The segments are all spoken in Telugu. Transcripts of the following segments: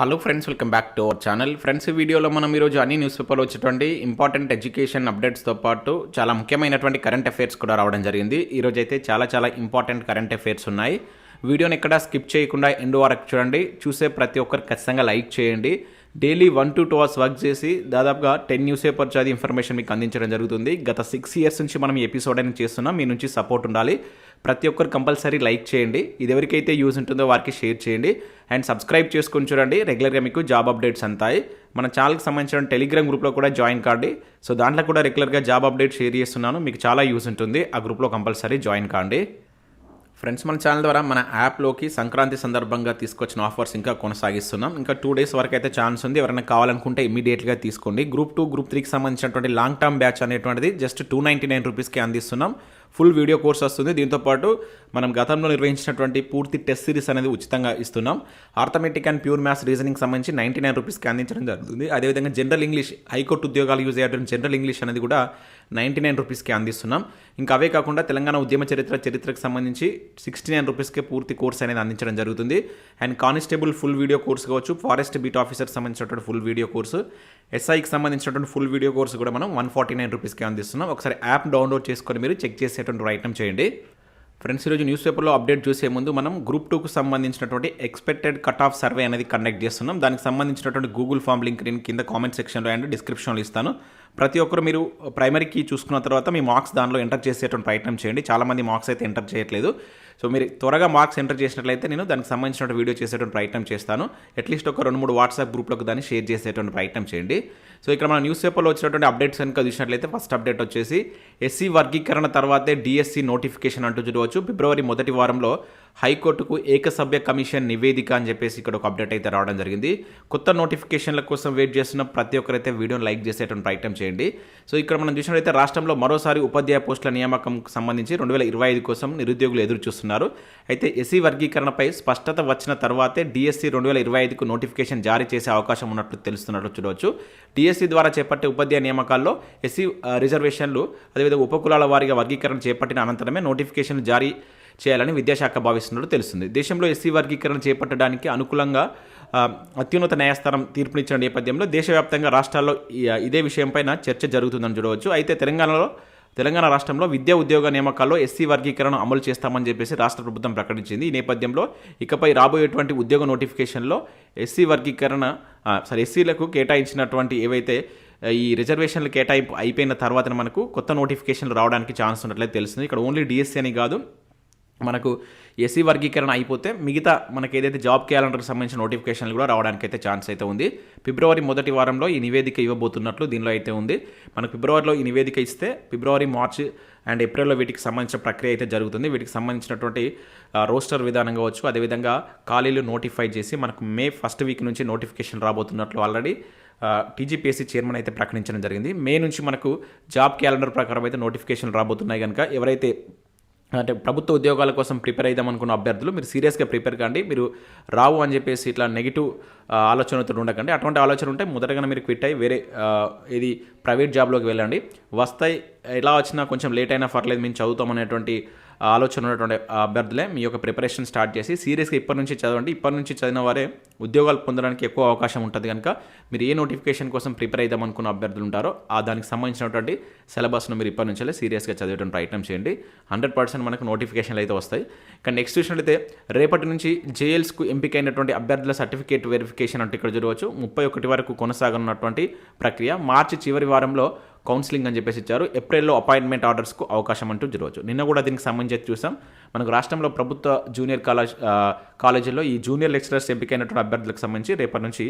Hello friends welcome back to our channel. Friends ఈ వీడియోలో మనం ఈరోజు అన్ని న్యూస్ పేపర్లో వచ్చేటువంటి ఇంపార్టెంట్ ఎడ్యుకేషన్ అప్డేట్స్తో పాటు చాలా ముఖ్యమైనటువంటి కరెంట్ అఫైర్స్ కూడా రావడం జరిగింది. ఈరోజు అయితే చాలా చాలా ఇంపార్టెంట్ కరెంట్ అఫైర్స్ ఉన్నాయి. వీడియోని ఎక్కడ స్కిప్ చేయకుండా ఎండ్ వరకు చూడండి. చూసే ప్రతి ఒక్కరు ఖచ్చితంగా లైక్ చేయండి. Daily one to two hours work చేసి దాదాపుగా టెన్ న్యూస్ పేపర్ చదివి ఇన్ఫర్మేషన్ మీకు అందించడం జరుగుతుంది. గత సిక్స్ ఇయర్స్ నుంచి మనం ఎపిసోడ్ అనేది చేస్తున్నాం. మీ నుంచి సపోర్ట్ ఉండాలి. ప్రతి ఒక్కరు కంపల్సరీ లైక్ చేయండి. ఇది ఎవరికైతే యూజ్ ఉంటుందో వారికి షేర్ చేయండి. అండ్ సబ్స్క్రైబ్ చేసుకొని చూడండి. రెగ్యులర్గా మీకు జాబ్ అప్డేట్స్ అంతాయి. మన ఛానల్కి సంబంధించిన టెలిగ్రామ్ గ్రూప్లో కూడా జాయిన్ కాండి. సో దాంట్లో కూడా రెగ్యులర్గా జాబ్ అప్డేట్ షేర్ చేస్తున్నాను. మీకు చాలా యూజ్ ఉంటుంది. ఆ గ్రూప్లో కంపల్సరీ జాయిన్ కాండి. ఫ్రెండ్స్ మన ఛానల్ ద్వారా మన యాప్లోకి సంక్రాంతి సందర్భంగా తీసుకొచ్చిన ఆఫర్స్ ఇంకా కొనసాగిస్తున్నాం. ఇంకా టూ డేస్ వరకు అయితే ఛాన్స్ ఉంది. ఎవరైనా కావాలనుకుంటే ఇమీడియట్గా తీసుకోండి. గ్రూప్ టూ గ్రూప్ త్రీకి సంబంధించినటువంటి లాంగ్ టర్మ్ బ్యాచ్ అనేటువంటిది జస్ట్ టూ నైంటీ నైన్ రూపీస్కి అందిస్తున్నాం. ఫుల్ వీడియో కోర్స్ వస్తుంది. దీంతోపాటు మనం గతంలో నిర్వహించినటువంటి పూర్తి టెస్ట్ సిరీస్ అనేది ఉచితంగా ఇస్తున్నాం. Arithmetic and pure maths reasoning సంబంధించి నైంటీ నైన్ రూపీస్కి అందించడం జరుగుతుంది. అదేవిధంగా జనరల్ ఇంగ్లీష్ హైకోర్టు ఉద్యోగాలు యూజ్ అయ్యేటువంటి జనరల్ ఇంగ్లీష్ అనేది కూడా నైంటీ నైన్ రూపీస్కి అందిస్తున్నాం. ఇంకా అవే కాకుండా తెలంగాణ ఉద్యమ చరిత్ర చరిత్రకు సంబంధించి సిక్స్టీ నైన్ రూపీస్కే పూర్తి కోర్స్ అనేది అందించడం జరుగుతుంది. And constable full video course కావచ్చు ఫారెస్ట్ బీట్ ఆఫీసర్ సంబంధించినటువంటి ఫుల్ వీడియో కోర్సు ఎస్ఐకి సంబంధించినటువంటి ఫుల్ వీడియో కోర్సు కూడా మనం వన్ ఫార్టీ నైన్ రూపీస్కి అందిస్తున్నాం. ఒకసారి యాప్ డౌన్లోడ్ చేసుకొని మీరు చెక్ చేసి చేసేటువంటి ప్రయత్నం చేయండి. ఫ్రెండ్స్ ఈరోజు న్యూస్ పేపర్లో అప్డేట్ చూసే ముందు మనం గ్రూప్ టూకు సంబంధించినటువంటి ఎక్స్పెక్టెడ్ కట్ ఆఫ్ సర్వే అనేది కండక్ట్ చేస్తున్నాం. దానికి సంబంధించినటువంటి గూగుల్ ఫామ్ లింక్ నేను కింద కామెంట్ సెక్షన్లో అండ్ డిస్క్రిప్షన్లో ఇస్తాను. ప్రతి ఒక్కరు మీరు ప్రైమరీ కీ చూసుకున్న తర్వాత మీ మార్క్స్ దానిలో ఎంటర్ చేసేటువంటి ప్రయత్నం చేయండి. చాలామంది మార్క్స్ అయితే ఎంటర్ చేయట్లేదు. సో మీరు త్వరగా మార్క్స్ ఎంటర్ చేసినట్లయితే నేను దానికి సంబంధించిన వీడియో చేసేటువంటి ప్రయత్నం చేస్తాను. అట్లీస్ట్ ఒక రెండు మూడు వాట్సాప్ గ్రూప్లకు దాన్ని షేర్ చేసేటువంటి ప్రయత్నం చేయండి. సో ఇక్కడ మన న్యూస్ పేపర్లో వచ్చినటువంటి అప్డేట్స్ కనుక చూసినట్లయితే ఫస్ట్ అప్డేట్ వచ్చేసి ఎస్సీ వర్గీకరణ తర్వాతే డిఎస్సి నోటిఫికేషన్ అంటూ చూడవచ్చు. ఫిబ్రవరి మొదటి వారంలో హైకోర్టుకు ఏకసభ్య కమిషన్ నివేదిక అని చెప్పేసి ఇక్కడ ఒక అప్డేట్ అయితే రావడం జరిగింది. కొత్త నోటిఫికేషన్ల కోసం వెయిట్ చేస్తున్న ప్రతి ఒక్కరైతే వీడియోని లైక్ చేసేటువంటి ప్రయత్నం చేయండి. సో ఇక్కడ మనం చూసినట్లయితే రాష్ట్రంలో మరోసారి ఉపాధ్యాయ పోస్టుల నియామకం సంబంధించి రెండు వేల ఇరవై ఐదు కోసం నిరుద్యోగులు ఎదురు చూస్తున్నారు. అయితే ఎస్సీ వర్గీకరణపై స్పష్టత వచ్చిన తర్వాతే డిఎస్సి రెండు వేల ఇరవై ఐదుకు నోటిఫికేషన్ జారీ చేసే అవకాశం ఉన్నట్లు తెలుస్తున్నట్లు చూడవచ్చు. డిఎస్సి ద్వారా చేపట్టే ఉపాధ్యాయ నియామకాల్లో ఎస్సీ రిజర్వేషన్లు అదేవిధంగా ఉపకులాల వారిగా వర్గీకరణ చేపట్టిన అనంతరమే నోటిఫికేషన్ జారీ చేయాలని విద్యాశాఖ భావిస్తున్నట్టు తెలుస్తుంది. దేశంలో ఎస్సీ వర్గీకరణ చేపట్టడానికి అనుకూలంగా అత్యున్నత న్యాయస్థానం తీర్పునిచ్చిన నేపథ్యంలో దేశవ్యాప్తంగా రాష్ట్రాల్లో ఇదే విషయంపైన చర్చ జరుగుతుందని చూడవచ్చు. అయితే తెలంగాణలో తెలంగాణ రాష్ట్రంలో విద్యా ఉద్యోగ నియామకాల్లో ఎస్సీ వర్గీకరణ అమలు చేస్తామని చెప్పేసి రాష్ట్ర ప్రభుత్వం ప్రకటించింది. ఈ నేపథ్యంలో ఇకపై రాబోయేటువంటి ఉద్యోగ నోటిఫికేషన్లో ఎస్సీ వర్గీకరణ సారీ ఎస్సీలకు కేటాయించినటువంటి ఏవైతే ఈ రిజర్వేషన్లు కేటాయింపు అయిపోయిన తర్వాత మనకు కొత్త నోటిఫికేషన్లు రావడానికి ఛాన్స్ ఉన్నట్లయితే తెలుస్తుంది. ఇక్కడ ఓన్లీ డిఎస్సీ అని కాదు మనకు ఎస్సీ వర్గీకరణ అయిపోతే మిగతా మనకి ఏదైతే జాబ్ క్యాలెండర్కి సంబంధించిన నోటిఫికేషన్లు కూడా రావడానికి అయితే ఛాన్స్ అయితే ఉంది. ఫిబ్రవరి మొదటి వారంలో ఈ నివేదిక ఇవ్వబోతున్నట్లు దీనిలో అయితే ఉంది. మనకు ఫిబ్రవరిలో ఈ నివేదిక ఇస్తే ఫిబ్రవరి మార్చ్ అండ్ ఏప్రిల్లో వీటికి సంబంధించిన ప్రక్రియ అయితే జరుగుతుంది. వీటికి సంబంధించినటువంటి రోస్టర్ విధానం కావచ్చు అదేవిధంగా ఖాళీలు నోటిఫై చేసి మనకు మే ఫస్ట్ వీక్ నుంచి నోటిఫికేషన్ రాబోతున్నట్లు ఆల్రెడీ టీజీపీఎస్సీ చైర్మన్ అయితే ప్రకటించడం జరిగింది. మే నుంచి మనకు జాబ్ క్యాలెండర్ ప్రకారం అయితే నోటిఫికేషన్ రాబోతున్నాయి కనుక ఎవరైతే అంటే ప్రభుత్వ ఉద్యోగాల కోసం ప్రిపేర్ అయిదాం అనుకున్న అభ్యర్థులు మీరు సీరియస్గా ప్రిపేర్ కాండి మీరు రావు అని చెప్పేసి ఇట్లా నెగిటివ్ ఆలోచనతో ఉండకండి. అటువంటి ఆలోచన ఉంటే మొదటగా మీరు క్విట్ అయ్యి వేరే ఇది ప్రైవేట్ జాబ్లోకి వెళ్ళండి. వస్తాయి ఎలా వచ్చినా కొంచెం లేట్ అయినా పర్లేదు మేము చదువుతామనేటువంటి ఆలోచన ఉన్నటువంటి అభ్యర్థులే మీ యొక్క ప్రిపరేషన్ స్టార్ట్ చేసి సీరియస్గా ఇప్పటి నుంచి చదవండి. ఇప్పటి నుంచి చదివిన వారే ఉద్యోగాలు పొందడానికి ఎక్కువ అవకాశం ఉంటుంది కనుక మీరు ఏ నోటిఫికేషన్ కోసం ప్రిపేర్ అయిదాం అనుకున్న అభ్యర్థులు ఉంటారో ఆ దానికి సంబంధించినటువంటి సిలబస్ను మీరు ఇప్పటి నుంచే సీరియస్గా చదివేటువంటి ప్రయత్నం చేయండి. హండ్రెడ్ పర్సెంట్ మనకు నోటిఫికేషన్లు అయితే వస్తాయి. కానీ నెక్స్ట్ అయితే రేపటి నుంచి జేఎల్స్కు ఎంపికైనటువంటి అభ్యర్థుల సర్టిఫికేట్ వెరిఫికేషన్ అంటే ఇక్కడ చూడవచ్చు. ముప్పై ఒకటి వరకు కొనసాగనున్నటువంటి ప్రక్రియ. మార్చి చివరి వారంలో కౌన్సిలింగ్ అని చెప్పేసి ఇచ్చారు. ఏప్రిల్లో అపాయింట్మెంట్ ఆర్డర్స్కు అవకాశం అంటూ చూడవచ్చు. నిన్న కూడా దీనికి సంబంధించి చూసాం. మనకు రాష్ట్రంలో ప్రభుత్వ జూనియర్ కాలేజ్ కాలేజీలో కాలేజీల్లో ఈ జూనియర్ లెక్చరర్స్ ఎంపికైనటువంటి అభ్యర్థులకు సంబంధించి రేపటి నుంచి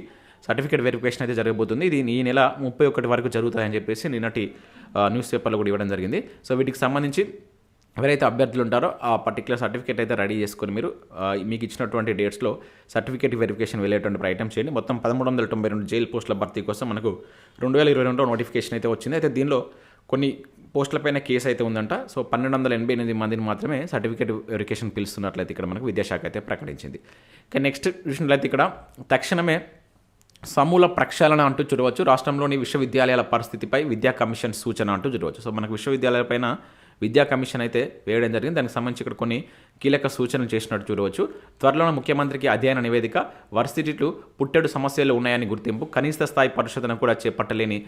సర్టిఫికేట్ వెరిఫికేషన్ అయితే జరగబోతుంది. ఇది ఈ నెల ముప్పై ఒకటి వరకు జరుగుతాయని చెప్పేసి నిన్నటి న్యూస్ పేపర్లో కూడా ఇవ్వడం జరిగింది. సో వీటికి సంబంధించి ఎవరైతే అభ్యర్థులు ఉంటారో ఆ పర్టికులర్ సర్టిఫికేట్ అయితే రెడీ చేసుకొని మీరు మీకు ఇచ్చినటువంటి డేట్స్లో సర్టిఫికేట్ వెరిఫికేషన్ వెళ్ళేటువంటి ప్రయత్నం చేయండి. మొత్తం పదమూడు వందల తొంభై రెండు జైలు పోస్టుల భర్తీ కోసం మనకు రెండు వేల ఇరవై రెండులో నోటిఫికేషన్ అయితే వచ్చింది. అయితే దీనిలో కొన్ని పోస్టులపైన కేసు అయితే ఉందంట. సో పన్నెండు వందల ఎనభై ఎనిమిది మందిని మాత్రమే సర్టిఫికేట్ వెరిఫికేషన్ పిలుస్తున్నట్లయితే ఇక్కడ మనకు విద్యాశాఖ అయితే ప్రకటించింది. ఇక నెక్స్ట్ చూసినట్లయితే ఇక్కడ తక్షణమే సమూల ప్రక్షాళన అంటూ చూడవచ్చు. రాష్ట్రంలోని విశ్వవిద్యాలయాల పరిస్థితిపై విద్యా కమిషన్ సూచన అంటూ చూడవచ్చు. సో మనకు విశ్వవిద్యాలయాలపైన విద్యా కమిషన్ అయితే వేయడం జరిగింది. దానికి సంబంధించి ఇక్కడ కొన్ని కీలక సూచనలు చేసినట్టు చూడవచ్చు. త్వరలోనే ముఖ్యమంత్రికి అధ్యయన నివేదిక వర్సిటీలు పుట్టెడు సమస్యలు ఉన్నాయని గుర్తింపు కనీస స్థాయి పరిశోధన కూడా చేపట్టలేని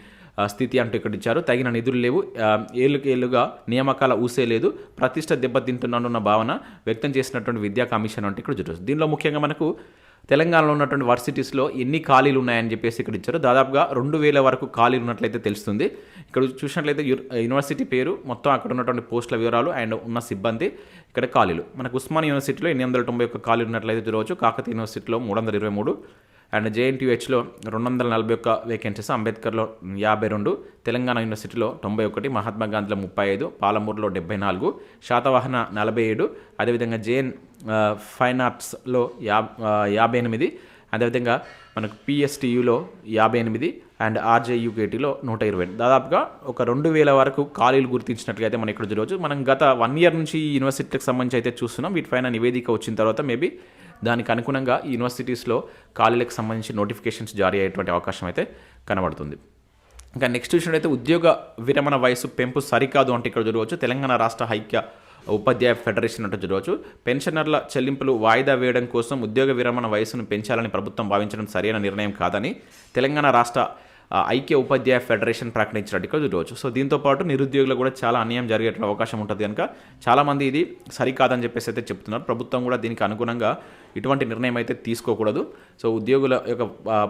స్థితి అంటూ ఇక్కడ ఇచ్చారు. తగిన నిధులు లేవు. ఏళ్ళకి ఏళ్ళుగా నియామకాల ఊసే లేదు. ప్రతిష్ట దెబ్బతింటున్నానన్న భావన వ్యక్తం చేసినటువంటి విద్యా కమిషన్ అంటే ఇక్కడ చూడవచ్చు. దీనిలో ముఖ్యంగా మనకు తెలంగాణలో ఉన్నటువంటి వర్సిటీస్లో ఎన్ని ఖాళీలు ఉన్నాయని చెప్పేసి ఇక్కడ ఇచ్చారు. దాదాపుగా రెండు వేల వరకు ఖాళీలు ఉన్నట్లయితే తెలుస్తుంది. ఇక్కడ చూసినట్లయితే యూనివర్సిటీ పేరు మొత్తం అక్కడ ఉన్నటువంటి పోస్టుల వివరాలు అండ్ ఉన్న సిబ్బంది ఇక్కడ ఖాళీలు. మనకు ఉస్మాన్ యూనివర్సిటీలో ఎనిమిది వందల తొంభై ఒక్క ఖాళీలు ఉన్నట్లయితే చూడవచ్చు. కాకతీయ యూనివర్సిటీలో మూడు వందల ఇరవై మూడు అండ్ జేఎన్టీహెచ్లో రెండు వందల నలభై ఒక్క వేకెన్సీస్ అంబేద్కర్లో యాభై రెండు తెలంగాణ యూనివర్సిటీలో తొంభై ఒకటి మహాత్మా గాంధీలో ముప్పై ఐదు పాలమూరులో డెబ్బై నాలుగు శాతవాహన నలభై ఏడు అదేవిధంగా జేఎన్ ఫైన్ ఆర్ట్స్లో యా యాభై ఎనిమిది. అదేవిధంగా మనకు పిఎస్టీయులో యాభై ఎనిమిది అండ్ ఆర్జేయుకేటీలో నూట ఇరవై. దాదాపుగా ఒక రెండు వేల వరకు ఖాళీలు గుర్తించినట్లుగా అయితే మనం ఇక్కడ చూడవచ్చు. మనం గత వన్ ఇయర్ నుంచి ఈ యూనివర్సిటీకి సంబంధించి అయితే చూస్తున్నాం. వీటిపైన నివేదిక వచ్చిన తర్వాత మేబీ దానికి అనుగుణంగా ఈ యూనివర్సిటీస్లో ఖాళీలకు సంబంధించి నోటిఫికేషన్స్ జారీ అయ్యేటువంటి అవకాశం అయితే కనబడుతుంది. ఇంకా నెక్స్ట్ చూసినట్లయితే ఉద్యోగ విరమణ వయసు పెంపు సరికాదు అంటే ఇక్కడ చూడవచ్చు. తెలంగాణ రాష్ట్ర హైక్య ఉపాధ్యాయ ఫెడరేషన్ అంటే చూడవచ్చు. పెన్షనర్ల చెల్లింపులు వాయిదా వేయడం కోసం ఉద్యోగ విరమణ వయసును పెంచాలని ప్రభుత్వం భావించడం సరైన నిర్ణయం కాదని తెలంగాణ రాష్ట్ర ఐక్య ఉపాధ్యాయ ఫెడరేషన్ ప్రకటించినట్టు ఇక్కడ చూడవచ్చు. సో దీంతో పాటు నిరుద్యోగులు కూడా చాలా అన్యాయం జరిగే అవకాశం ఉంటుంది కనుక చాలామంది ఇది సరికాదని చెప్పేసి అయితే చెప్తున్నారు. ప్రభుత్వం కూడా దీనికి అనుగుణంగా ఇటువంటి నిర్ణయం అయితే తీసుకోకూడదు. సో ఉద్యోగుల యొక్క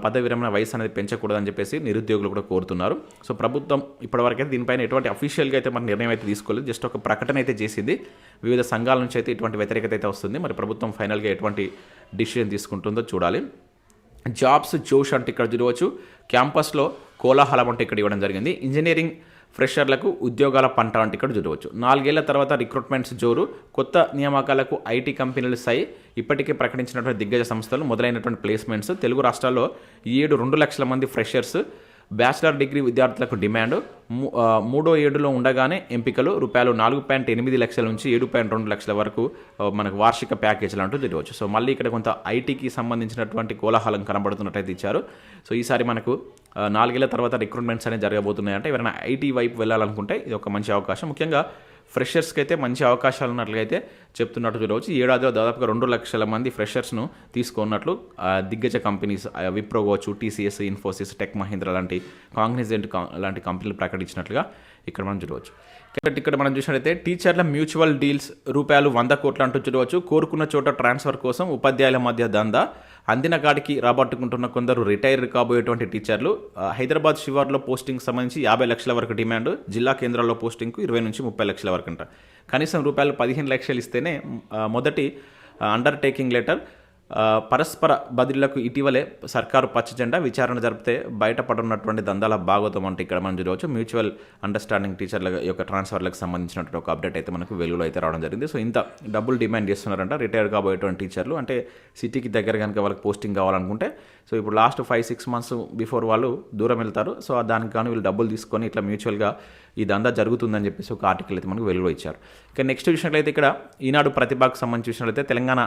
పదవి విరమణ వయసు అనేది పెంచకూడదని చెప్పేసి నిరుద్యోగులు కూడా కోరుతున్నారు. సో ప్రభుత్వం ఇప్పటివరకైతే దీనిపైన ఎటువంటి అఫీషియల్గా అయితే మన నిర్ణయం అయితే తీసుకోలేదు. జస్ట్ ఒక ప్రకటన అయితే చేసింది. వివిధ సంఘాల నుంచి అయితే ఇటువంటి వ్యతిరేకత అయితే వస్తుంది. మరి ప్రభుత్వం ఫైనల్గా ఎటువంటి డిసిషన్ తీసుకుంటుందో చూడాలి. జాబ్స్ జోష్ అంటే ఇక్కడ చూడవచ్చు క్యాంపస్లో కోలాహలం అంటే ఇక్కడ ఇవ్వడం జరిగింది. ఇంజనీరింగ్ ఫ్రెషర్లకు ఉద్యోగాల పంట అంటే ఇక్కడ చూడవచ్చు నాలుగేళ్ళ తర్వాత రిక్రూట్మెంట్స్ జోరు. కొత్త నియామకాలకు ఐటీ కంపెనీలు సై. ఇప్పటికే ప్రకటించినటువంటి దిగ్గజ సంస్థలు మొదలైనటువంటి ప్లేస్మెంట్స్. తెలుగు రాష్ట్రాల్లో ఏడు రెండు లక్షల మంది ఫ్రెషర్స్ బ్యాచిలర్ డిగ్రీ విద్యార్థులకు డిమాండ్. మూడో ఏడులో ఉండగానే ఎంపికలు రూపాయలు నాలుగు పాయింట్ ఎనిమిది లక్షల నుంచి ఏడు పాయింట్ రెండు లక్షల వరకు మనకు వార్షిక ప్యాకేజీలు అంటూ తెలియవచ్చు. సో మళ్ళీ ఇక్కడ కొంత ఐటీకి సంబంధించినటువంటి కోలాహలం కనబడుతున్నట్టయితే ఇచ్చారు. సో ఈసారి మనకు నాలుగేళ్ళ తర్వాత రిక్రూట్మెంట్స్ అనేవి జరగబోతున్నాయంటే ఎవరైనా ఐటీ వైపు వెళ్ళాలనుకుంటే ఇది ఒక మంచి అవకాశం. ముఖ్యంగా ఫ్రెషర్స్కి అయితే మంచి అవకాశాలు ఉన్నట్లయితే చెప్తున్నట్టు చూడవచ్చు. ఏడాదిలో దాదాపుగా రెండు లక్షల మంది ఫ్రెషర్స్ను తీసుకున్నట్లు దిగ్గజ కంపెనీస్ విప్రో కావచ్చు టీసీఎస్ ఇన్ఫోసిస్ టెక్ మహీంద్రా లాంటి కాంగ్నిజెంట్ లాంటి కంపెనీలు ప్రకటించినట్లుగా ఇక్కడ మనం చూడవచ్చు. కాబట్టి ఇక్కడ మనం చూసినట్లయితే టీచర్ల మ్యూచువల్ డీల్స్ రూపాయలు వంద కోట్లు అంటూ చూడవచ్చు. కోరుకున్న చోట ట్రాన్స్ఫర్ కోసం ఉపాధ్యాయుల మధ్య దందా. అందిన కాడికి రాబట్టుకుంటున్న కొందరు రిటైర్ కాబోయేటువంటి టీచర్లు. హైదరాబాద్ శివార్లో పోస్టింగ్ సంబంధించి యాభై లక్షల వరకు డిమాండ్. జిల్లా కేంద్రాల్లో పోస్టింగ్కు ఇరవై నుంచి ముప్పై లక్షల వరకు అంట కనీసం రూపాయలు పదిహేను లక్షలు ఇస్తేనే మొదటి మొదటి అండర్టేకింగ్ లెటర్ పరస్పర బదిలీలకు ఇటీవలే సర్కారు పచ్చ జెండా విచారణ జరిపితే బయటపడున్నటువంటి దందాల భాగోతం అంటే ఇక్కడ మనం చూడవచ్చు. మ్యూచువల్ అండర్స్టాండింగ్ టీచర్ల యొక్క ట్రాన్స్ఫర్లకు సంబంధించినటువంటి ఒక అప్డేట్ అయితే మనకు వెలుగులో అయితే రావడం జరిగింది. సో ఇంత డబ్బులు డిమాండ్ చేస్తున్నారంట రిటైర్ కాబోయేటువంటి టీచర్లు. అంటే సిటీకి దగ్గర కనుక వాళ్ళకి పోస్టింగ్ కావాలనుకుంటే సో ఇప్పుడు last five six months before వాళ్ళు దూరం వెళ్తారు. సో దానికి కానీ వీళ్ళు డబ్బులు తీసుకొని ఇట్లా మ్యూచువల్గా ఈ దందా జరుగుతుందని చెప్పేసి ఒక ఆర్టికల్ అయితే మనకు వెలుగులో ఇచ్చారు. ఇక నెక్స్ట్ చూసినట్లయితే ఇక్కడ ఈనాడు ప్రతిభకు సంబంధించి చూసినట్లయితే తెలంగాణ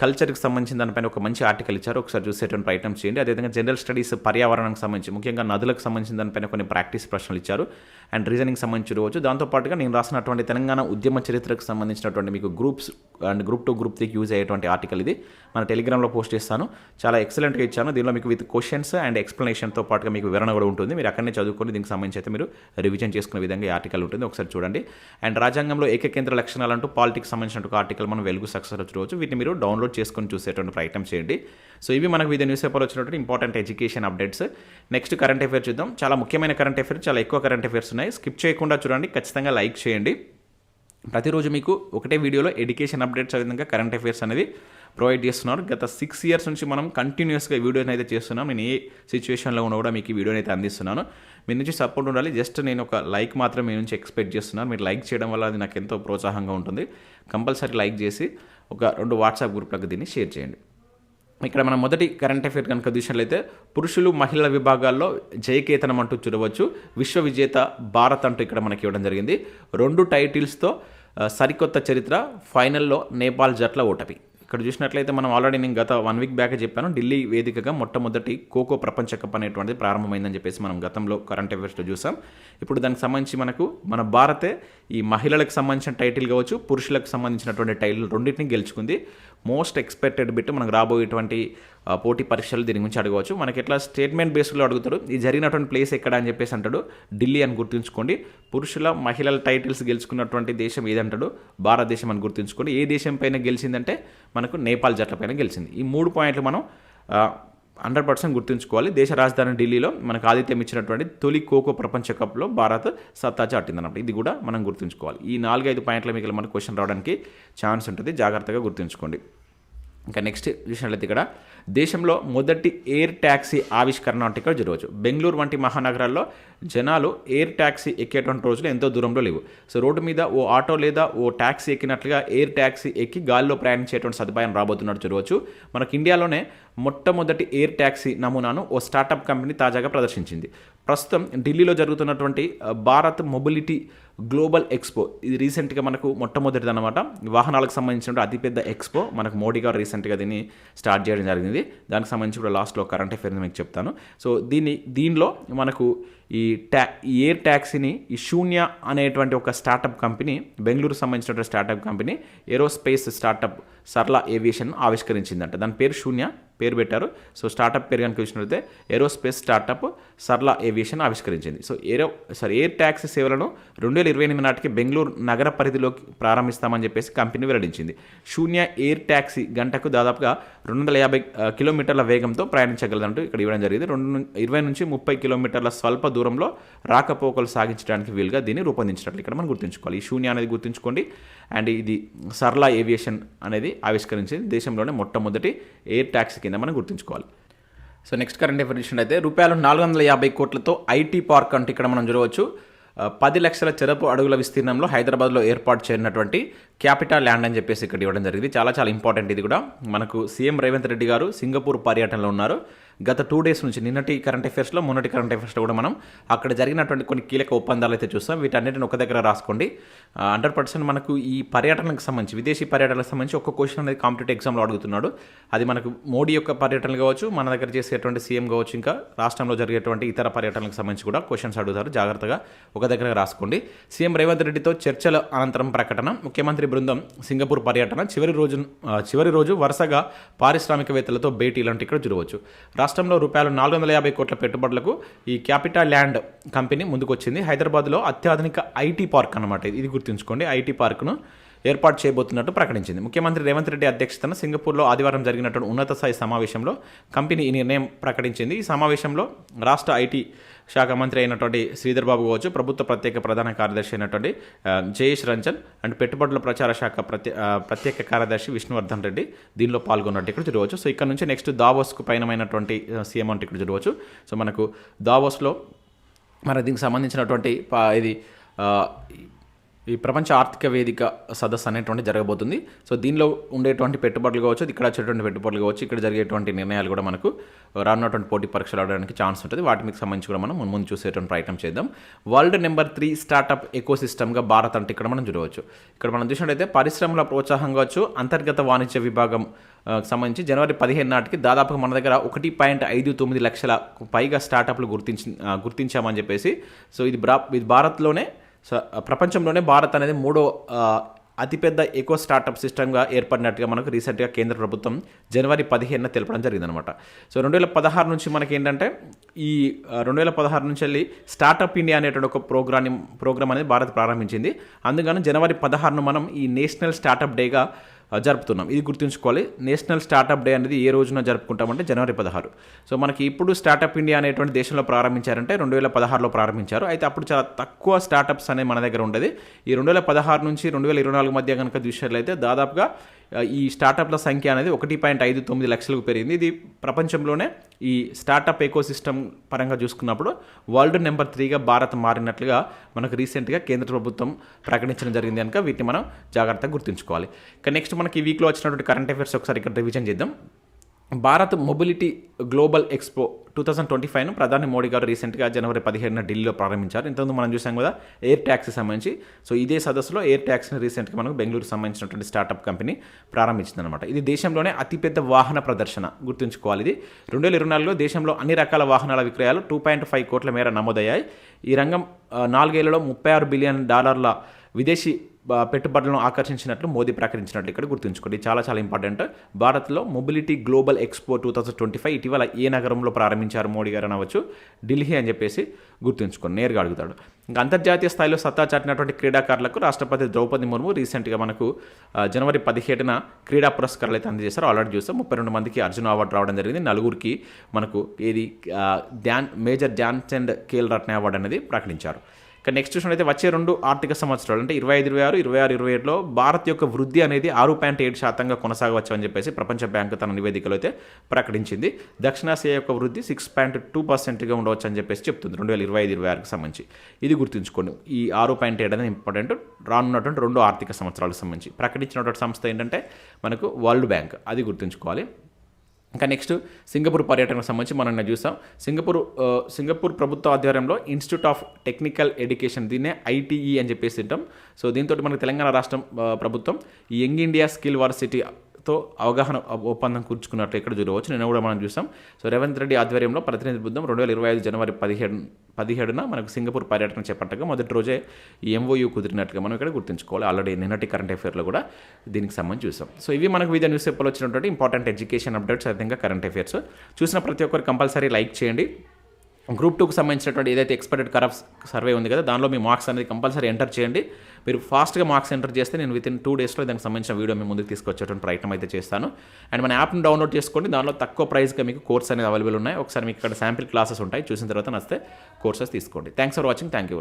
కల్చర్కి సంబంధించిన దానిపైన ఒక మంచి ఆర్టికల్ ఇచ్చారు. ఒకసారి చూసేటువంటి ప్రయత్నం చేయండి. అదేవిధంగా జనరల్ స్టడీస్ పర్యావరణానికి సంబంధించి ముఖ్యంగా నదులకు సంబంధించిన దానిపైన కొన్ని ప్రాక్టీస్ ప్రశ్నలు ఇచ్చారు. అండ్ రీజనింగ్ సంబంధించి చూడవచ్చు. దాంతోపాటుగా నేను రాసినటువంటి తెలంగాణ ఉద్యమ చరిత్రకు సంబంధించినటువంటి మీకు groups and group two group త్రీకి యూజ్ అయ్యేటువంటి ఆర్టికల్ ఇది. మన టెలిగ్రామ్లో పోస్ట్ చేస్తాను. చాలా ఎక్సలెంట్గా ఇచ్చాను. దీనిలో మీకు విత్ క్వశ్చన్స్ అండ్ ఎక్స్ప్లెనేషన్తో పాటుగా మీకు వివరణ కూడా ఉంటుంది. మీరు అక్కడనే చదువుకొని దీనికి సంబంధించి అయితే మీరు రివిజన్ చేసుకునే విధంగా ఈ ఆర్టికల్ ఉంటుంది. ఒకసారి చూడండి. అండ్ రాజ్యాంగంలో ఏకకేంద్ర లక్షణాలు అంటూ పాలిటిక్స్ సంబంధించిన ఆర్టికల్ మనం వెలుగు సక్సెస్ చూడవచ్చు. వీటిని మీరు డౌన్లోడ్ చేసుకొని చూసేటువంటి ప్రయత్నం చేయండి. సో ఇవి మనకు వివిధ న్యూస్ పేపర్ వచ్చినటువంటి important education updates next current affair చూద్దాం. చాలా ముఖ్యమైన కరెంట్ అఫేర్ చాలా ఎక్కువ కరెంట్ అఫేర్స్ ఉన్నాయి. స్కిప్ చేయకుండా చూడండి ఖచ్చితంగా లైక్ చేయండి. ప్రతిరోజు మీకు ఒకటే వీడియోలో ఎడ్యుకేషన్ అప్డేట్స్ విధంగా కరెంట్ అఫైర్స్ అనేది ప్రొవైడ్ చేస్తున్నారు. గత సిక్స్ ఇయర్స్ నుంచి మనం కంటిన్యూస్గా వీడియోని అయితే చేస్తున్నాం. నేను ఏ సిచ్యువేషన్లో ఉన్నా కూడా మీకు ఈ వీడియోని అయితే అందిస్తున్నాను. మీ నుంచి సపోర్ట్ ఉండాలి. జస్ట్ నేను ఒక లైక్ మాత్రం మీ నుంచి ఎక్స్పెక్ట్ చేస్తున్నాను. మీరు లైక్ చేయడం వల్ల అది నాకు ఎంతో ప్రోత్సాహంగా ఉంటుంది. కంపల్సరీ లైక్ చేసి ఒక రెండు వాట్సాప్ గ్రూప్లకు దీన్ని షేర్ చేయండి. ఇక్కడ మనం మొదటి కరెంట్ అఫేర్ కనుక చూసినట్లయితే పురుషులు మహిళల విభాగాల్లో జయకేతనం అంటూ చూడవచ్చు. విశ్వ విజేత భారత్ అంటూ ఇక్కడ మనకి ఇవ్వడం జరిగింది. రెండు టైటిల్స్తో సరికొత్త చరిత్ర ఫైనల్లో నేపాల్ జట్ల ఓటమి. ఇక్కడ చూసినట్లయితే మనం ఆల్రెడీ నేను గత వన్ వీక్ బ్యాక్ చెప్పాను ఢిల్లీ వేదికగా మొట్టమొదటి ఖోఖో ప్రపంచ కప్ అనేటువంటిది ప్రారంభమైందని చెప్పేసి మనం గతంలో కరెంట్ అఫైర్స్లో చూసాం. ఇప్పుడు దానికి సంబంధించి మనకు మన భారతే ఈ మహిళలకు సంబంధించిన టైటిల్ కావచ్చు పురుషులకు సంబంధించినటువంటి టైటిల్ రెండింటిని గెలుచుకుంది. మోస్ట్ ఎక్స్పెక్టెడ్ బిట్ మనకు రాబోయేటువంటి పోటీ పరీక్షలు దీని గురించి అడగవచ్చు. మనకి ఎట్లా స్టేట్మెంట్ బేస్లో అడుగుతాడు ఇది జరిగినటువంటి ప్లేస్ ఎక్కడ అని చెప్పేసి అంటాడు ఢిల్లీ అని గుర్తుంచుకోండి. పురుషుల మహిళల టైటిల్స్ గెలుచుకున్నటువంటి దేశం ఏదంటాడు భారతదేశం అని గుర్తుంచుకోండి. ఏ దేశం పైన గెలిచిందంటే మనకు నేపాల్ జట్ల పైన గెలిచింది. ఈ మూడు పాయింట్లు మనం హండ్రెడ్ పర్సెంట్ గుర్తుంచుకోవాలి. దేశ రాజధాని ఢిల్లీలో మనకు ఆతిథ్యం ఇచ్చినటువంటి తొలి ఖోఖో ప్రపంచ కప్లో భారత్ సత్తా చాటిందన్నమాట. ఇది కూడా మనం గుర్తుంచుకోవాలి. ఈ నాలుగైదు పాయింట్ల మీకు మనకు క్వశ్చన్ రావడానికి ఛాన్స్ ఉంటుంది. జాగ్రత్తగా గుర్తుంచుకోండి. ఇంకా నెక్స్ట్ చూసినట్లయితే ఇక్కడ. దేశంలో మొదటి ఎయిర్ ట్యాక్సీ ఆవిష్కరణ అంటే ఇక్కడ జరగవచ్చు. బెంగళూరు వంటి మహానగరాల్లో జనాలు ఎయిర్ ట్యాక్సీ ఎక్కేటువంటి రోజులు ఎంతో దూరంలో లేవు. సో రోడ్డు మీద ఓ ఆటో లేదా ఓ ట్యాక్సీ ఎక్కినట్లుగా ఎయిర్ ట్యాక్సీ ఎక్కి గాలిలో ప్రయాణించేటువంటి సదుపాయం రాబోతున్నట్టు చూడవచ్చు మనకి ఇండియాలోనే మొట్టమొదటి ఎయిర్ ట్యాక్సీ నమూనాను ఓ స్టార్టప్ కంపెనీ తాజాగా ప్రదర్శించింది. ప్రస్తుతం ఢిల్లీలో జరుగుతున్నటువంటి భారత్ మొబిలిటీ గ్లోబల్ ఎక్స్పో. ఇది రీసెంట్గా మనకు మొట్టమొదటిది అనమాట వాహనాలకు సంబంధించిన అతిపెద్ద ఎక్స్పో. మనకు మోడీ గారు రీసెంట్గా దీన్ని స్టార్ట్ చేయడం జరిగింది. దానికి సంబంధించి కూడా లాస్ట్లో కరెంట్ అఫేర్ మీకు చెప్తాను. సో దీన్ని దీనిలో మనకు ఈ ట్యా ఈ ఎయిర్ ట్యాక్సీని ఈ శూన్య అనేటువంటి ఒక స్టార్టప్ కంపెనీ బెంగళూరు సంబంధించినటువంటి startup company aerospace startup Sarla aviation ఆవిష్కరించిందంట. దాని పేరు శూన్య. పేరు పెట్టారు. సో స్టార్టప్ పేరు కనుక చూసినట్లయితే aerospace startup Sarla aviation ఆవిష్కరించింది. So aero sorry air taxi సేవలను రెండు వేల ఇరవై ఎనిమిది నాటికి బెంగళూరు నగర పరిధిలోకి ప్రారంభిస్తామని చెప్పేసి కంపెనీ వెల్లడించింది. శూన్య ఎయిర్ ట్యాక్సీ గంటకు దాదాపుగా రెండు వందల యాభై కిలోమీటర్ల వేగంతో ప్రయాణించగలదంటూ ఇక్కడ ఇవ్వడం జరిగింది. రెండు ఇరవై నుంచి ముప్పై కిలోమీటర్ల స్వల్ప దూరంలో రాకపోకలు సాగించడానికి వీలుగా దీన్ని రూపొందించినట్లు ఇక్కడ మనం గుర్తుంచుకోవాలి. ఈ శూన్య అనేది గుర్తుంచుకోండి. అండ్ ఇది సర్లా ఏవియేషన్ అనేది ఆవిష్కరించింది. దేశంలోనే మొట్టమొదటి ఎయిర్ ట్యాక్సీ కింద మనం గుర్తుంచుకోవాలి. సో నెక్స్ట్ కరెంట్ ఇన్ఫర్మేషన్ అయితే రూపాయలు నాలుగు వందల యాభై కోట్లతో ఐటీ పార్క్ అంటే ఇక్కడ మనం చూడవచ్చు. పది లక్షల చెరపు అడుగుల విస్తీర్ణంలో హైదరాబాద్లో ఏర్పాటు చేయనటువంటి క్యాపిటల్ ల్యాండ్ అని చెప్పేసి ఇక్కడ ఇవ్వడం జరిగింది. చాలా చాలా ఇంపార్టెంట్ ఇది కూడా. మనకు సీఎం రేవంత్ రెడ్డి గారు సింగపూర్ పర్యటనలో ఉన్నారు. గత టూ డేస్ నుంచి నిన్నటి కరెంట్ అఫేర్స్లో మొన్నటి కరెంట్ అఫేర్స్లో కూడా మనం అక్కడ జరిగినటువంటి కొన్ని కీలక ఒప్పందాలు అయితే చూస్తాం. వీటన్నిటిని ఒక దగ్గర రాసుకోండి. హండ్రెడ్ పర్సెంట్ మనకు ఈ పర్యటనకు సంబంధించి విదేశీ పర్యటనకు సంబంధించి ఒక్క క్వశ్చన్ అనేది కాంపిటేటివ్ ఎగ్జామ్లో అడుగుతున్నాడు. అది మనకు మోడీ యొక్క పర్యటనలు కావచ్చు మన దగ్గర చేసేటువంటి సీఎం కావచ్చు ఇంకా రాష్ట్రంలో జరిగేటువంటి ఇతర పర్యటనలకు సంబంధించి కూడా క్వశ్చన్స్ అడుగుతారు. జాగ్రత్తగా ఒక దగ్గర రాసుకోండి. సీఎం రేవంత్ రెడ్డితో చర్చల అనంతరం ప్రకటన. ముఖ్యమంత్రి బృందం సింగపూర్ పర్యటన. చివరి రోజు చివరి రోజు వరుసగా పారిశ్రామికవేత్తలతో భేటీ లాంటి ఇక్కడ చూడవచ్చు రాష్ట్రంలో రూపాయలు నాలుగు వందల యాభై కోట్ల పెట్టుబడులకు ఈ క్యాపిటల్ ల్యాండ్ కంపెనీ ముందుకొచ్చింది. హైదరాబాద్లో అత్యాధునిక ఐటీ పార్క్ అన్నమాట ఇది. ఇది గుర్తుంచుకోండి. ఐటీ పార్క్ను ఏర్పాటు చేయబోతున్నట్టు ప్రకటించింది. ముఖ్యమంత్రి రేవంత్ రెడ్డి అధ్యక్షతన సింగపూర్లో ఆదివారం జరిగినటువంటి ఉన్నత స్థాయి సమావేశంలో కంపెనీ ఈ నిర్ణయం ప్రకటించింది. ఈ సమావేశంలో రాష్ట్ర ఐటీ శాఖ మంత్రి అయినటువంటి శ్రీధర్ బాబు కావచ్చు ప్రభుత్వ ప్రత్యేక ప్రధాన కార్యదర్శి అయినటువంటి జయేష్ రంజన్ అండ్ పెట్టుబడుల ప్రచార శాఖ ప్రత్యే ప్రత్యేక కార్యదర్శి విష్ణువర్ధన్ రెడ్డి దీనిలో పాల్గొన్నట్టు ఇక్కడ చూడవచ్చు. సో ఇక్కడ నుంచి నెక్స్ట్ దావోస్కు పైనమైనటువంటి సీఎం అంటే ఇక్కడ చూడవచ్చు. సో మనకు దావోస్లో మరి దీనికి సంబంధించినటువంటి ప- ఇది ఈ ప్రపంచ ఆర్థిక వేదిక సదస్సు అనేటువంటి జరగబోతుంది. సో దీనిలో ఉండేటువంటి పెట్టుబడులు కావచ్చు ఇక్కడ వచ్చేటువంటి పెట్టుబడులు కావచ్చు ఇక్కడ జరిగేటువంటి నిర్ణయాలు కూడా మనకు రానున్నటువంటి పోటీ పరీక్షలు ఆడడానికి ఛాన్స్ ఉంటుంది. వాటికి సంబంధించి కూడా మనం ముందు ముందు చూసేటువంటి ప్రయత్నం చేద్దాం. World number three startup eco సిస్టమ్గా Bharat అంటే ఇక్కడ మనం చూడవచ్చు. ఇక్కడ మనం చూసినట్టయితే పరిశ్రమల ప్రోత్సాహం కావచ్చు అంతర్గత వాణిజ్య విభాగం సంబంధించి జనవరి పదిహేను నాటికి దాదాపుగా మన దగ్గర ఒకటి పాయింట్ ఐదు తొమ్మిది లక్షల పైగా స్టార్టప్లు గుర్తించి గుర్తించామని చెప్పేసి. సో ఇది బ్రా ఇది భారత్లోనే సో ప్రపంచంలోనే భారత్ అనేది మూడో అతిపెద్ద ఎకో స్టార్టప్ సిస్టమ్గా ఏర్పడినట్టుగా మనకు రీసెంట్గా కేంద్ర ప్రభుత్వం జనవరి పదిహేనున తెలపడం జరిగిందనమాట సో రెండు వేల పదహారు నుంచి మనకి ఏంటంటే ఈ రెండు వేల పదహారు నుంచి వెళ్ళి స్టార్టప్ ఇండియా అనేటువంటి ఒక ప్రోగ్రామ్ ప్రోగ్రామ్ అనేది భారత్ ప్రారంభించింది. అందుకని జనవరి పదహారును మనం ఈ నేషనల్ స్టార్టప్ డేగా జరుపుతున్నాం. ఇది గుర్తుంచుకోవాలి. నేషనల్ స్టార్టప్ డే అనేది ఏ రోజున జరుపుకుంటామంటే జనవరి పదహారు. సో మనకి ఇప్పుడు స్టార్టప్ ఇండియా అనేటువంటి దేశంలో ప్రారంభించారంటే రెండు వేల పదహారులో ప్రారంభించారు. అయితే అప్పుడు చాలా తక్కువ స్టార్టప్స్ అనేవి మన దగ్గర ఉండేది. ఈ రెండు వేల పదహారు నుంచి రెండు వేల ఇరవై నాలుగు మధ్య కనుక చూసినట్లయితే దాదాపుగా ఈ స్టార్టప్ల సంఖ్య అనేది ఒకటి పాయింట్ ఐదు తొమ్మిది లక్షలకు పెరిగింది. ఇది ప్రపంచంలోనే ఈ స్టార్టప్ ఎకోసిస్టమ్ పరంగా చూసుకున్నప్పుడు వరల్డ్ నెంబర్ త్రీగా భారత్ మారినట్లుగా మనకు రీసెంట్గా కేంద్ర ప్రభుత్వం ప్రకటించడం జరిగింది కనుక వీటిని మనం జాగ్రత్తగా గుర్తుంచుకోవాలి. ఇక నెక్స్ట్ మనకి ఈ వీక్లో వచ్చినటువంటి కరెంట్ అఫైర్స్ ఒకసారి ఇక్కడ రివిజన్ చేద్దాం. Bharat mobility global expo two thousand twenty ఫైవ్ను ప్రధాని మోడీ గారు రీసెంట్గా జనవరి పదిహేడున ఢిల్లీలో ప్రారంభించారు. ఇంతకుముందు మనం చూసాం కదా ఎయిర్ ట్యాక్స్కి సంబంధించి. సో ఇదే సదస్సులో ఎయిర్ ట్యాక్స్ని రీసెంట్గా మనకు బెంగళూరుకు సంబంధించినటువంటి స్టార్టప్ కంపెనీ ప్రారంభించిందనమాట ఇది దేశంలోనే అతిపెద్ద వాహన ప్రదర్శన గుర్తుంచుకోవాలి ఇది. రెండు వేల ఇరవై నాలుగులో దేశంలో అన్ని రకాల వాహనాల విక్రయాలు టూ పాయింట్ ఫైవ్ కోట్ల మేర నమోదయ్యాయి. ఈ రంగం నాలుగేళ్ళలో ముప్పై ఆరు బిలియన్ డాలర్ల విదేశీ పెట్టుబడులను ఆకర్షించినట్లు మోదీ ప్రకటించినట్లు ఇక్కడ గుర్తుంచుకోండి. చాలా చాలా ఇంపార్టెంట్. భారత్లో mobility global expo two thousand twenty five ఇటీవల ఏ నగరంలో ప్రారంభించారు మోడీ గారు అనవచ్చు? ఢిల్లీ అని చెప్పేసి గుర్తుంచుకోండి. నేరుగా అడుగుతాడు. ఇంకా అంతర్జాతీయ స్థాయిలో సత్తా చాటినటువంటి క్రీడాకారులకు రాష్ట్రపతి ద్రౌపది ముర్ము రీసెంట్గా మనకు జనవరి పదిహేడున క్రీడా పురస్కారాలు అయితే అందజేశారు. ఆల్రెడీ చూస్తే ముప్పై రెండు మందికి అర్జున అవార్డు రావడం జరిగింది. నలుగురికి మనకు ఏది ధ్యాన్ మేజర్ ధ్యాన్ చంద్ ఖేల్ రత్న అవార్డు అనేది ప్రకటించారు. ఇక నెక్స్ట్ చూసినట్లయితే వచ్చే రెండు ఆర్థిక సంవత్సరాలు అంటే ఇరవై ఐదు ఇరవై ఆరు ఇరవై ఆరు ఇరవై ఏడులో భారత్ యొక్క వృద్ధి అనేది ఆరు పాయింట్ ఏడు శాతంగా కొనసాగవచ్చు అని చెప్పేసి ప్రపంచ బ్యాంకు తన నివేదికలో అయితే ప్రకటించింది. దక్షిణాసియా యొక్క వృద్ధి సిక్స్ పాయింట్ టూ పర్సెంట్గా ఉండవచ్చు అని చెప్పేసి చెప్తుంది రెండు వేల ఇరవై ఐదు ఇరవై ఆరుకి సంబంధించి. ఇది గుర్తుంచుకోండి ఈ ఆరు పాయింట్ ఏడు అనేది ఇంపార్టెంట్ రానున్నటువంటి రెండు ఆర్థిక సంవత్సరాలకు సంబంధించి ప్రకటించినటువంటి సంస్థ ఏంటంటే మనకు వరల్డ్ బ్యాంక్ అది గుర్తుంచుకోవాలి. ఇంకా నెక్స్ట్ సింగపూర్ పర్యటనకు సంబంధించి మనం నిన్న చూసాం. సింగపూర్ సింగపూర్ ప్రభుత్వ ఆధ్వర్యంలో ఇన్స్టిట్యూట్ ఆఫ్ టెక్నికల్ ఎడ్యుకేషన్ దీన్నే ఐటీఈ అని చెప్పేసి తింటాం సో దీంతో మనకి తెలంగాణ రాష్ట్రం ప్రభుత్వం ఈ యంగ్ ఇండియా స్కిల్ తో అవగాహన ఒప్పందం కూర్చుకున్నట్లు ఇక్కడ చూడవచ్చు నిన్న కూడా మనం చూసాం. సో రేవంత్ రెడ్డి ఆధ్వర్యంలో ప్రతినిధి బృందం రెండు వేల ఇరవై ఐదు జనవరి పదిహేడు పదిహేడున మనకు సింగపూర్ పర్యటన చేపట్టగా మొదటి రోజే ఎంఓయూ కుదిరినట్లుగా మనం ఇక్కడ గుర్తుంచుకోవాలి. ఆల్రెడీ నిన్నటి కరెంట్ అఫేర్లో కూడా దీనికి సంబంధించి చూసాం. సో ఇవి మనకు వివిధ న్యూస్ పేపర్లో వచ్చినటువంటి ఇంపార్టెంట్ ఎడ్యుకేషన్ అప్డేట్స్ అదేవిధంగా కరెంట్ అఫేర్స్. చూసిన ప్రతి ఒక్కరు కంపల్సరీ లైక్ చేయండి. గ్రూప్ టూకి సంబంధించినటువంటి ఏదైతే ఎక్స్పెక్టెడ్ కరఫ్ సర్వే ఉంది కదా దానిలో మీ మార్క్స్ అనేది కంపల్సరీ ఎంటర్ చేయండి. మీరు ఫాస్ట్గా మార్క్స్ ఎంటర్ చేస్తే నేను విత్ ఇన్ టూ డేస్లో దానికి సంబంధించిన వీడియో మీ ముందుకు తీసుకొచ్చేటువంటి ప్రయత్నం అయితే చేస్తాను. అండ్ మన యాప్ని డౌన్లోడ్ చేసుకోండి. దానిలో తక్కువ ప్రైస్గా మీకు కోర్స్ అనేది అవైలబుల్ ఉన్నాయి. ఒకసారి మీకు ఇక్కడ శాంపిల్ క్లాసెస్ ఉంటాయి. చూసిన తర్వాత నచ్చితే కోర్సెస్ తీసుకోండి. Thanks for watching thank you